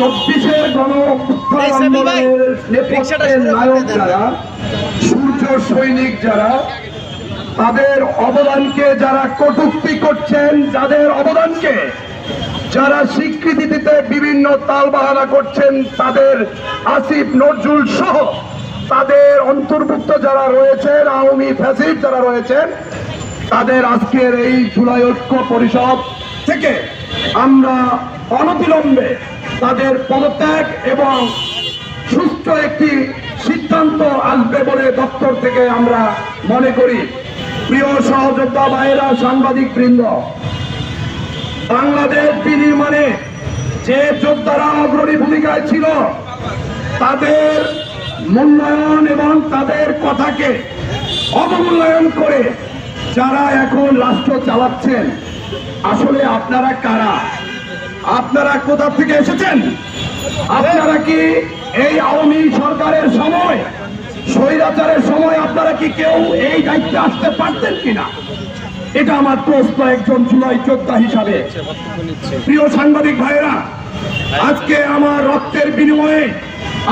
চব্বিশের গণ রিকশাটা নায়ক যারা সূর্য সৈনিক যারা তাদের অবদানকে যারা কটূক্তি করছেন যাদের অবদানকে যারা স্বীকৃতি দিতে বিভিন্ন তালবাহানা করছেন তাদের আসিফ নজরুল সহ তাদের অন্তর্ভুক্ত যারা রয়েছেন আওয়ামী ফ্যাসিড যারা রয়েছেন তাদের আজকের এই জুলাই ঐক্য পরিষদ থেকে আমরা অনবিলম্বে তাদের পদত্যাগ এবং সুস্থ একটি সিদ্ধান্ত আসবে বলে দপ্তর থেকে আমরা মনে করি। প্রিয় সহযোদ্ধা ভাইয়েরা সাংবাদিক বৃন্দ বাংলাদেশ বিনির্মাণে যে যোদ্ধারা অগ্রণী ভূমিকায় ছিল, তাদের মূল্যায়ন এবং তাদের কথাকে অবমূল্যায়ন করে যারা এখন রাষ্ট্র চালাচ্ছেন, আসলে আপনারা কারা? আপনারা কোথা থেকে এসেছেন? আপনারা কি এই আওয়ামী সরকারের সময়, স্বৈরাচারের সময় আপনারা কি কেউ এই দায়িত্বে আসতে পারতেন কিনা? এটা আমার প্রশ্ন একজন জুলাই যোদ্ধা হিসাবে। প্রিয় সাংবাদিক ভাইয়েরা, আজকে আমার রক্তের বিনিময়ে,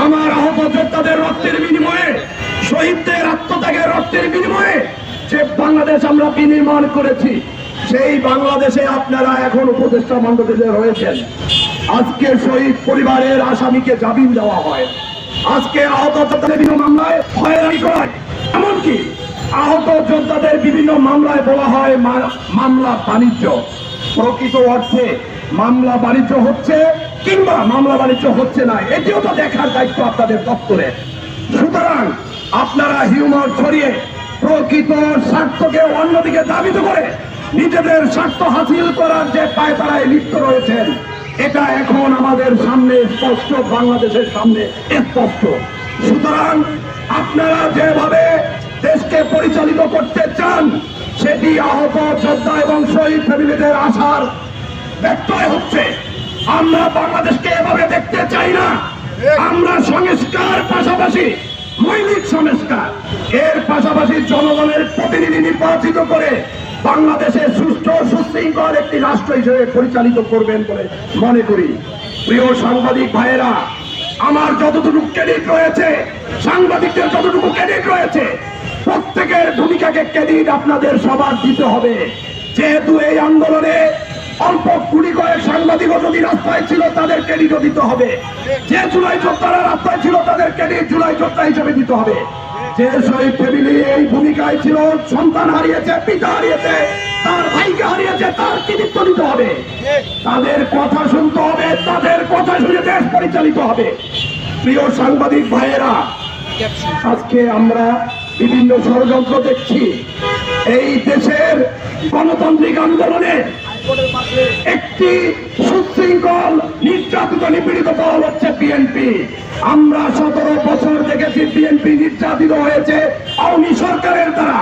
আমার আহত যোদ্ধাদের রক্তের বিনিময়ে, শহীদদের আত্মত্যাগের রক্তের বিনিময়ে যে বাংলাদেশ আমরা বিনির্মাণ করেছি সেই বাংলাদেশে আপনারা এখন উপদেষ্টা মন্ডলীতে রয়েছেন। আজকে শহীদ পরিবারের আসামিকে জামিন দেওয়া হয়। আজকে আহত মামলায় হয়রানি করা এমনকি আহত যোদ্ধাদের বিভিন্ন মামলায় বলা হয় মামলা বাণিজ্য। প্রকৃত অর্থে মামলা বাণিজ্য হচ্ছে কিংবা মামলা বাণিজ্য হচ্ছে না, এটিও তো দেখার দায়িত্ব আপনাদের দপ্তরের সুতরাং আপনারা হিউমার ছড়িয়ে প্রকৃত স্বার্থকে অন্যদিকে দাবিত করে নিজেদের স্বার্থ হাসিল করার যে পায়তারায় লিপ্ত রয়েছেন, এটা এখন আমাদের সামনে স্পষ্ট, বাংলাদেশের সামনে স্পষ্ট। সুতরাং আপনারা যেভাবে দেশকে পরিচালিত করতে চান, সেটি আহত যোদ্ধা এবং শহীদ ফ্যামিলিদের আশার ব্যত্যয় হচ্ছে। আমরা বাংলাদেশকে এভাবে দেখতে চাই না। আমরা সংস্কার পাশাপাশি মৌলিক সংস্কার, এর পাশাপাশি জনগণের প্রতিনিধি নির্বাচিত করে বাংলাদেশে সুষ্ঠু সুশৃঙ্খল একটি রাষ্ট্র হিসেবে পরিচালিত করবেন বলে মনে করি। প্রিয় সাংবাদিক ভাইয়েরা, আমার যতটুকু ক্রেডিট রয়েছে, সাংবাদিকদের যতটুকু ক্রেডিট রয়েছে, প্রত্যেকের ভূমিকাকে ক্রেডিট আপনাদের সবার দিতে হবে। যেহেতু এই আন্দোলনে অল্প কুড়ি কয়েক সাংবাদিকও যদি রাস্তায় ছিল, তাদের ক্রেডিটও দিতে হবে। যে জুলাই যোদ্ধারা রাস্তায় ছিল, তাদের ক্রেডিট জুলাই যোদ্ধা হিসেবে দিতে হবে। যে শহীদ ফ্যামিলি এই ভূমিকায় ছিল, সন্তান হারিয়েছে, পিতা হারিয়েছে, তার ভাইকে হারিয়েছে, তার কৃতিত্ব দিতে হবে। তাদের কথা শুনতে হবে, তাদের কথা শুনে দেশ পরিচালিত হবে। প্রিয় সাংবাদিক ভাইয়েরা, আজকে আমরা বিভিন্ন ষড়যন্ত্র দেখছি। এই দেশের গণতান্ত্রিক আন্দোলনে একটি সুশৃঙ্খল, নির্যাতিত, নিপীড়িত দল হচ্ছে বিএনপি। আমরা সতেরো বছর দেখেছি বিএনপি নির্যাতিত হয়েছে আওয়ামী সরকারের দ্বারা।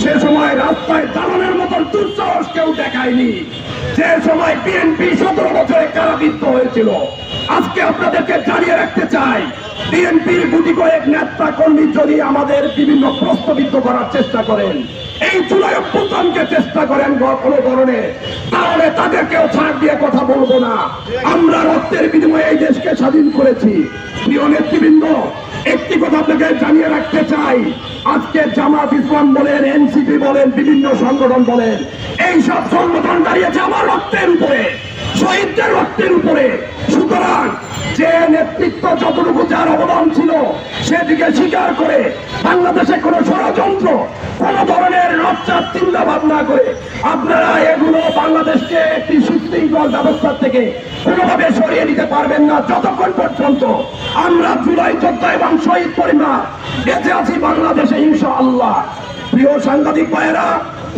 সে সময় রাস্তায় দালানের মতন দুঃসাহস কেউ দেখায়নি। যে সময় বিএনপি সতেরো বছরে কারাবৃত্ত হয়েছিল। আজকে আপনাদেরকে জানিয়ে রাখতে চাই, বিএনপির গুটি কয়েক নেতা কর্মী যদি আমাদের বিভিন্ন প্রশ্নবিদ্ধ করার চেষ্টা করেন, এই জুলাই চেষ্টা করেন কোনো ধরনের তাহলে তাদেরকেও ছাড় দিয়ে কথা বলব না। আমরা রক্তের বিনিময়ে এই দেশকে স্বাধীন করেছি। প্রিয় নেতৃবৃন্দ, একটি কথা আপনাকে জানিয়ে রাখতে চাই। আজকে জামাত ইসলাম বলেন, এনসিপি বলেন, বিভিন্ন সংগঠন বলেন এই সব সংগঠন দাঁড়িয়েছে আমার রক্তের উপরে, শহীদদের রক্তের উপরে। সুতরাং যে নেতৃত্ব যতটুকু যার অবদান ছিল সেদিকে স্বীকার করে বাংলাদেশে কোনো ষড়যন্ত্র কোন ধরনের লজ্জার চিন্তা ভাবনা করে আপনারা এগুলো বাংলাদেশকে একটি সুশৃঙ্খল ব্যবস্থা থেকে কোনোভাবে সরিয়ে নিতে পারবেন না যতক্ষণ পর্যন্ত আমরা জুলাই যোদ্ধা এবং শহীদ পরিবার বেঁচে আছি বাংলাদেশে ইনশা আল্লাহ প্রিয় সাংবাদিক ভাইয়েরা,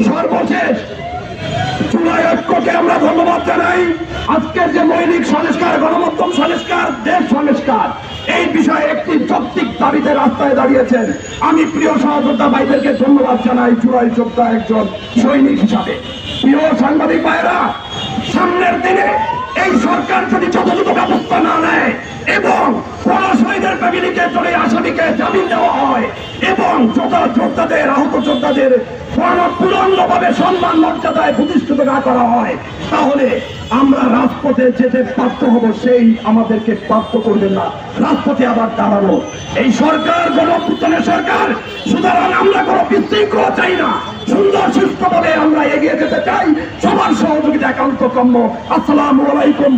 সর্বশেষ জুলাই ঐক্যকে আমরা ধন্যবাদ জানাই। আজকের যে মৌলিক সংস্কার, গণমাধ্যম সংস্কার, দেশ সংস্কার, এই বিষয়ে একটি যৌক্তিক দাবিতে রাস্তায় দাঁড়িয়েছেন। আমি প্রিয় সহযোদ্ধা ভাইদেরকে ধন্যবাদ জানাই, চুড়াই যোদ্ধা একজন সৈনিক হিসাবে। প্রিয় সাংবাদিক ভাইয়েরা, সামনের দিনে এই সরকার যদি যথাযথ ব্যবস্থা না নেয় এবং যোদ্ধাদের, আহত যোদ্ধাদের পুরন্নভাবে সম্মান, মর্যাদায় প্রতিষ্ঠিত না করা হয়, তাহলে আমরা রাজপথে যেতে বাধ্য হব, সেই আমাদেরকে বাধ্য করবেন না। রাজপথে আবার দাঁড়ানো এই সরকার গণপুত্তনের সরকার, সুতরাং আমরা কোনো বিশৃঙ্খলা চাই না। সুন্দর, সুস্থভাবে আমরা এগিয়ে যেতে চাই। সবার সহযোগিতা একান্ত কম্য। আসসালামু আলাইকুম।